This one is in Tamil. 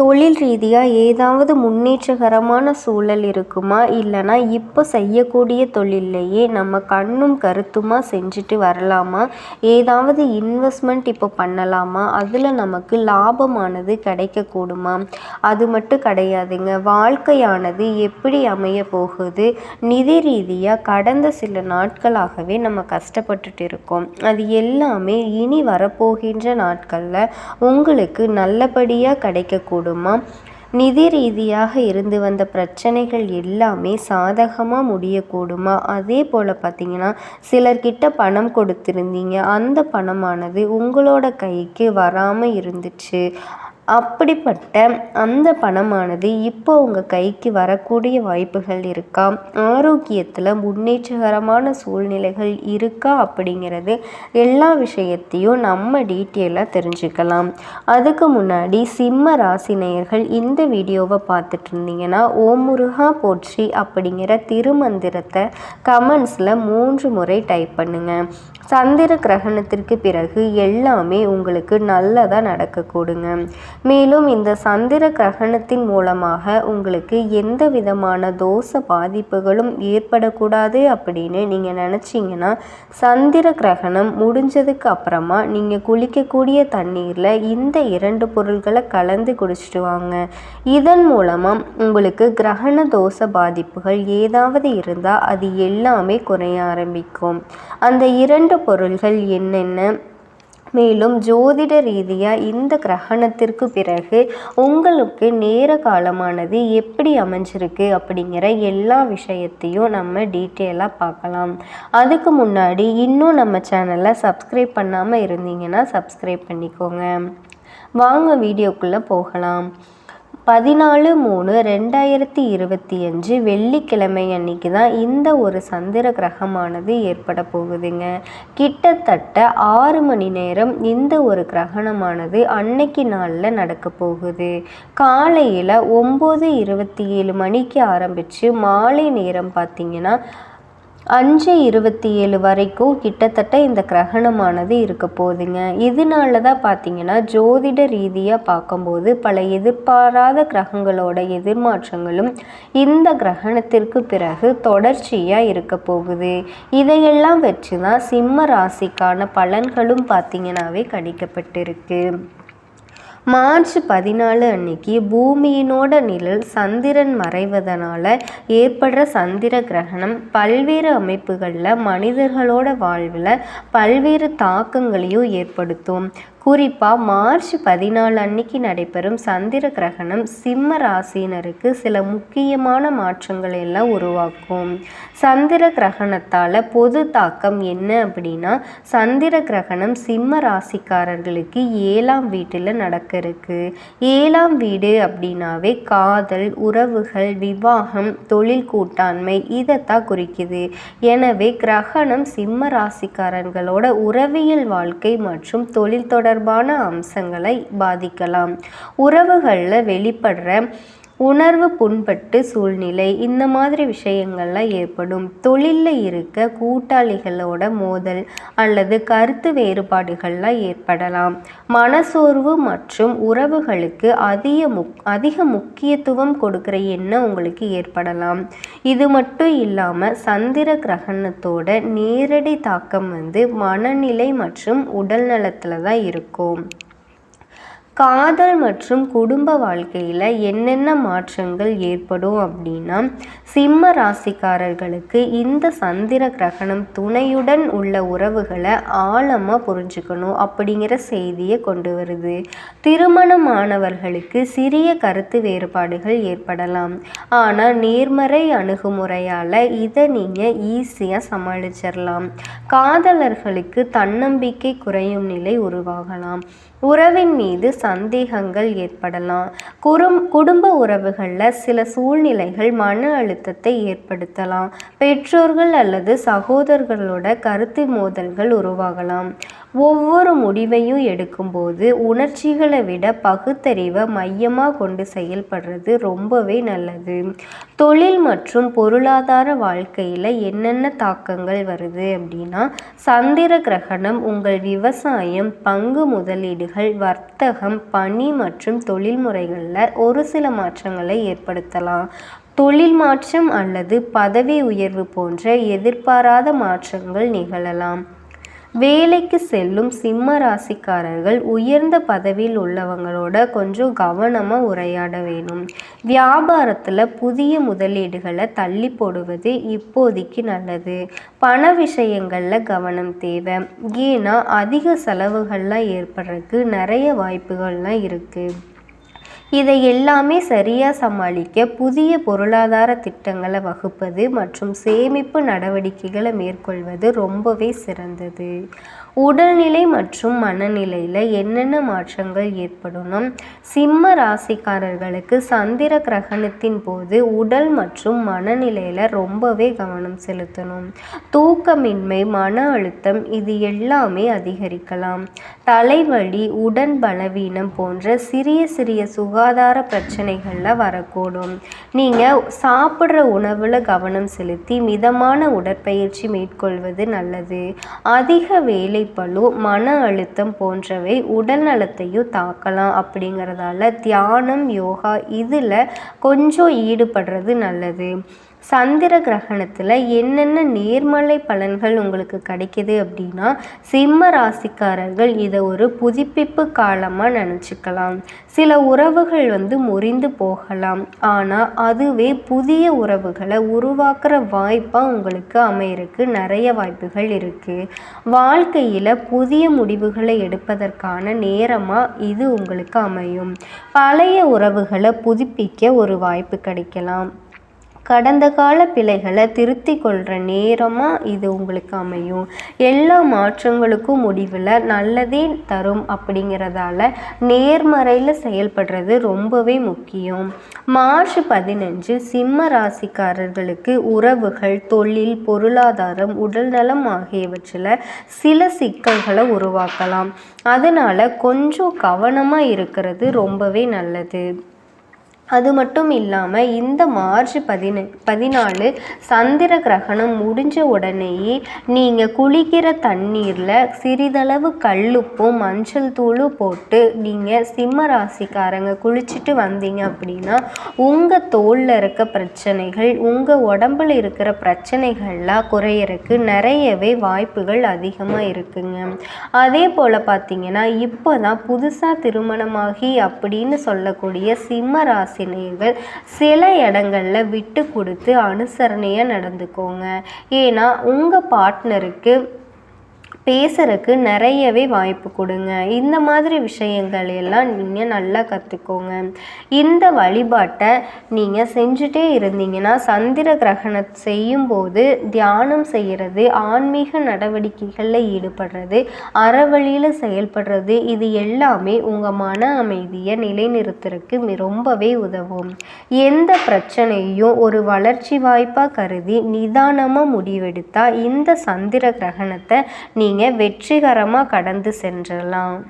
தொழில் ரீதியாக ஏதாவது முன்னேற்றகரமான சூழல் இருக்குமா? இல்லைனா இப்போ செய்யக்கூடிய தொழில்லையே நம்ம கண்ணும் கருத்துமாக செஞ்சுட்டு வரலாமா? ஏதாவது இன்வெஸ்ட்மெண்ட் இப்போ பண்ணலாமா? அதில் நமக்கு லாபமானது கிடைக்கக்கூடுமா? அது மட்டும் கிடையாதுங்க. வாழ்க்கையானது எப்படி அமைய போகுது? நிதி ரீதியாக கடந்த சில நாட்களாகவே நம்ம கஷ்டப்பட்டுட்டு இருக்கோம். அது எல்லாமே இனி வரப்போகின்ற நாட்களில் உங்களுக்கு நல்லபடியாக கிடைக்கக்கூடும். கூடுமா நிதி ரீதியாக இருந்து வந்த பிரச்சனைகள் எல்லாமே சாதகமாக முடியக்கூடுமா? அதே போல் பார்த்திங்கன்னா சிலர்கிட்ட பணம் கொடுத்துருந்தீங்க. அந்த பணமானது உங்களோட கைக்கு வராமல் இருந்துச்சு. அப்படிப்பட்ட அந்த பணமானது இப்போ உங்கள் கைக்கு வரக்கூடிய வாய்ப்புகள் இருக்கா? ஆரோக்கியத்தில் முன்னேற்றகரமான சூழ்நிலைகள் இருக்கா அப்படிங்கிறது எல்லா விஷயத்தையும் நம்ம டீட்டெயிலாக தெரிஞ்சுக்கலாம். அதுக்கு முன்னாடி சிம்ம ராசினியர்கள் இந்த வீடியோவை பார்த்துட்டு இருந்தீங்கன்னா ஓம் முருகா போற்றி அப்படிங்கிற திருமந்திரத்தை கமெண்ட்ஸில் மூன்று முறை டைப் பண்ணுங்கள் சந்திர கிரகணத்திற்கு பிறகு எல்லாமே உங்களுக்கு நல்லதாக நடக்கக்கூடுங்க மேலும் இந்த சந்திர கிரகணத்தின் மூலமாக உங்களுக்கு எந்த விதமான தோஷ பாதிப்புகளும் ஏற்படக்கூடாது அப்படின்னு நீங்கள் நினச்சிங்கன்னா சந்திர கிரகணம் முடிஞ்சதுக்கு அப்புறமா நீங்கள் குளிக்கக்கூடிய தண்ணீரில் இந்த இரண்டு பொருள்களை கலந்து குடிச்சிட்டு வாங்க. இதன் மூலமாக உங்களுக்கு கிரகண தோஷ பாதிப்புகள் ஏதாவது இருந்தால் அது எல்லாமே குறைய ஆரம்பிக்கும். அந்த இரண்டு பொருள்கள் என்னென்ன? மேலும் ஜோதிட ரீதியாக இந்த கிரகணத்திற்கு பிறகு உங்களுக்கு நேர காலமானது எப்படி அமைஞ்சிருக்கு அப்படிங்கிற எல்லா விஷயத்தையும் நம்ம டீட்டெயிலாக பார்க்கலாம். அதுக்கு முன்னாடி இன்னும் நம்ம சேனலை சப்ஸ்கிரைப் பண்ணாமல் இருந்தீங்கன்னா சப்ஸ்கிரைப் பண்ணிக்கோங்க. வாங்க வீடியோக்குள்ளே போகலாம். பதினாலு மூணு ரெண்டாயிரத்தி இருபத்தி அஞ்சு வெள்ளிக்கிழமை அன்னைக்கு தான் இந்த ஒரு சந்திர கிரகமானது ஏற்பட போகுதுங்க. கிட்டத்தட்ட ஆறு மணி நேரம் இந்த ஒரு கிரகணமானது அன்னைக்கு நாளில் நடக்க போகுது. காலையில் ஒம்பது இருபத்தி ஏழு மணிக்கு ஆரம்பித்து மாலை நேரம் பார்த்திங்கன்னா அஞ்சு இருபத்தி ஏழு வரைக்கும் கிட்டத்தட்ட இந்த கிரகணமானது இருக்க போகுதுங்க. இதனால தான் பார்த்தீங்கன்னா ஜோதிட ரீதியாக பார்க்கும்போது பல எதிர்பாராத கிரகங்களோட எதிர்மாற்றங்களும் இந்த கிரகணத்திற்கு பிறகு தொடர்ச்சியாக இருக்க போகுது. இதையெல்லாம் வச்சு தான் சிம்ம ராசிக்கான பலன்களும் பார்த்தீங்கன்னாவே கணிக்கப்பட்டிருக்கு. மார்ச் பதினாலு அன்னைக்கு பூமியினோட நிழல் சந்திரன் மறைவதனால ஏற்படுற சந்திர கிரகணம் பல்வேறு அமைப்புகளில் மனிதர்களோட வாழ்வில் பல்வேறு தாக்கங்களையும் ஏற்படுத்தும். குறிப்பாக மார்ச் பதினாலு அன்னைக்கு நடைபெறும் சந்திர கிரகணம் சிம்ம ராசினருக்கு சில முக்கியமான மாற்றங்களை எல்லாம் உருவாக்கும். சந்திர கிரகணத்தால் பொது தாக்கம் என்ன அப்படின்னா சந்திர கிரகணம் சிம்ம ராசிக்காரர்களுக்கு ஏழாம் வீட்டில் நடக்க இருக்கு. ஏழாம் வீடு அப்படின்னாவே காதல் உறவுகள் விவாகம் தொழில் கூட்டாண்மை இதைத்தான் குறிக்குது. எனவே கிரகணம் சிம்ம ராசிக்காரர்களோட உறவியல் வாழ்க்கை மற்றும் தொழில் தொடர் தொடர்பான அம்சங்களை பாதிக்கலாம். உறவுகளில் வெளிப்படுற உணர்வு புண்பட்டு சூழ்நிலை இந்த மாதிரி விஷயங்கள்லாம் ஏற்படும். தொழிலில் இருக்க கூட்டாளிகளோட மோதல் அல்லது கருத்து வேறுபாடுகள்லாம் ஏற்படலாம். மனசோர்வு மற்றும் உறவுகளுக்கு அதிக முக் அதிக முக்கியத்துவம் கொடுக்குற எண்ணம் உங்களுக்கு ஏற்படலாம். இது மட்டும் இல்லாமல் சந்திர கிரகணத்தோட நேரடி தாக்கம் வந்து மனநிலை மற்றும் உடல் நலத்தில் தான் இருக்கும். காதல் மற்றும் குடும்ப வாழ்க்கையில் என்னென்ன மாற்றங்கள் ஏற்படும் அப்படின்னா சிம்ம ராசிக்காரர்களுக்கு இந்த சந்திர கிரகணம் துணையுடன் உள்ள உறவுகளை ஆழமாக புரிஞ்சுக்கணும் அப்படிங்கிற செய்தியை கொண்டு வருது. திருமணமானவர்களுக்கு சிறிய கருத்து வேறுபாடுகள் ஏற்படலாம். ஆனால் நேர்மறை அணுகுமுறையால் இதை நீங்கள் ஈஸியாக சமாளிச்சிடலாம் காதலர்களுக்கு தன்னம்பிக்கை குறையும் நிலை உருவாகலாம். உறவின் மீது சந்தேகங்கள் ஏற்படலாம். குறும் குடும்ப உறவுகளில் சில சூழ்நிலைகள் மன அழுத்தத்தை ஏற்படுத்தலாம். பெற்றோர்கள் அல்லது சகோதரர்களோட கருத்து மோதல்கள் உருவாகலாம். ஒவ்வொரு முடிவையும் எடுக்கும்போது உணர்ச்சிகளை விட பகுத்தறிவை மையமாக கொண்டு செயல்படுறது ரொம்பவே நல்லது. தொழில் மற்றும் பொருளாதார வாழ்க்கையில் என்னென்ன தாக்கங்கள் வருது அப்படின்னா சந்திர கிரகணம் உங்கள் விவசாயம் பங்கு முதலீடுகள் வர்த்தகம் பணி மற்றும் தொழில் முறைகளில் ஒரு சில மாற்றங்களை ஏற்படுத்தலாம். தொழில் மாற்றம் அல்லது பதவி உயர்வு போன்ற எதிர்பாராத மாற்றங்கள் நிகழலாம். வேலைக்கு செல்லும் சிம்ம ராசிக்காரர்கள் உயர்ந்த பதவியில் உள்ளவங்களோட கொஞ்சம் கவனமாக உரையாட வேணும். வியாபாரத்தில் புதிய முதலீடுகளை தள்ளி போடுவது இப்போதைக்கு நல்லது. பண விஷயங்களில் கவனம் தேவை. ஏன்னா அதிக செலவுகள்லாம் ஏற்படுறதுக்கு நிறைய வாய்ப்புகள்லாம் இருக்குது இதை எல்லாமே சரியாக சமாளிக்க புதிய பொருளாதார திட்டங்களை வகுப்பது மற்றும் சேமிப்பு நடவடிக்கைகளை மேற்கொள்வது ரொம்பவே சிறந்தது. உடல்நிலை மற்றும் மனநிலையில் என்னென்ன மாற்றங்கள் ஏற்படணும்? சிம்ம ராசிக்காரர்களுக்கு சந்திர கிரகணத்தின் போது உடல் மற்றும் மனநிலையில் ரொம்பவே கவனம் செலுத்தணும். தூக்கமின்மை மன அழுத்தம் இது எல்லாமே அதிகரிக்கலாம். தலைவலி உடன் பலவீனம் போன்ற சிறிய சிறிய சுக சுகாதார பிரச்சனைகளில் வரக்கூடும். நீங்கள் சாப்பிட்ற உணவில் கவனம் செலுத்தி மிதமான உடற்பயிற்சி மேற்கொள்வது நல்லது. அதிக வேலைப்பளு மன அழுத்தம் போன்றவை உடல் நலத்தையும் தாக்கலாம் அப்படிங்கிறதால தியானம் யோகா இதில் கொஞ்சம் ஈடுபடுறது நல்லது. சந்திர கிரகணத்தில் என்னென்ன நேர்மலை பலன்கள் உங்களுக்கு கிடைக்கிது அப்படின்னா சிம்ம ராசிக்காரர்கள் இதை ஒரு புதுப்பிப்பு காலமாக நினச்சிக்கலாம். சில உறவுகள் வந்து முறிந்து போகலாம். ஆனால் அதுவே புதிய உறவுகளை உருவாக்குற வாய்ப்பாக உங்களுக்கு அமையிறக்கு நிறைய வாய்ப்புகள் இருக்குது வாழ்க்கையில் புதிய முடிவுகளை எடுப்பதற்கான நேரமாக இது உங்களுக்கு அமையும். பழைய உறவுகளை புதுப்பிக்க ஒரு வாய்ப்பு கிடைக்கலாம். கடந்த கால பிழைகளை திருத்தி கொள்கிற நேரமாக இது உங்களுக்கு அமையும். எல்லா மாற்றங்களுக்கும் முடிவில் நல்லதே தரும் அப்படிங்கிறதால நேர்மறையில் செயல்படுறது ரொம்பவே முக்கியம். மார்ச் பதினஞ்சு சிம்ம ராசிக்காரர்களுக்கு உறவுகள் தொழில் பொருளாதாரம் உடல்நலம் ஆகியவற்றில் சில சிக்கல்களை உருவாக்கலாம். அதனால் கொஞ்சம் கவனமாக இருக்கிறது ரொம்பவே நல்லது. அது மட்டும் இல்லாமல் இந்த மார்ச் பதின பதினாலு சந்திர கிரகணம் முடிஞ்ச உடனேயே நீங்கள் குளிக்கிற தண்ணீரில் சிறிதளவு கல்லுப்பும் மஞ்சள் தூளும் போட்டு நீங்கள் சிம்ம ராசிக்காரங்க குளிச்சுட்டு வந்தீங்க அப்படின்னா உங்கள் தோலில் இருக்க பிரச்சனைகள் உங்கள் உடம்புல இருக்கிற பிரச்சனைகள்லாம் குறையிறக்கு நிறையவே வாய்ப்புகள் அதிகமாக இருக்குங்க. அதே போல் பார்த்தீங்கன்னா இப்போ தான் புதுசாக திருமணமாகி அப்படின்னு சொல்லக்கூடிய சிம்ம ராசி ஆசிரியர்கள் சில இடங்களில் விட்டு கொடுத்து அனுசரணையாக நடந்துக்கோங்க. ஏன்னா உங்கள் பார்ட்னருக்கு பேசுகிறதுக்கு நிறையவே வாய்ப்பு கொடுங்க. இந்த மாதிரி விஷயங்கள் எல்லாம் நீங்கள் நல்லா கற்றுக்கோங்க இந்த வழிபாட்டை நீங்கள் செஞ்சுட்டே இருந்தீங்கன்னா சந்திர கிரகணம் செய்யும்போது தியானம் செய்கிறது ஆன்மீக நடவடிக்கைகளில் ஈடுபடுறது அறவழியில் செயல்படுறது இது எல்லாமே உங்கள் மன அமைதியை நிலைநிறுத்துறதுக்கு ரொம்பவே உதவும். எந்த பிரச்சனையும் ஒரு வளர்ச்சி வாய்ப்பாக கருதி நிதானமாக முடிவெடுத்தால் இந்த சந்திர கிரகணத்தை நீ நீங்கள் வெற்றிகரமாக கடந்து சென்றலாம்.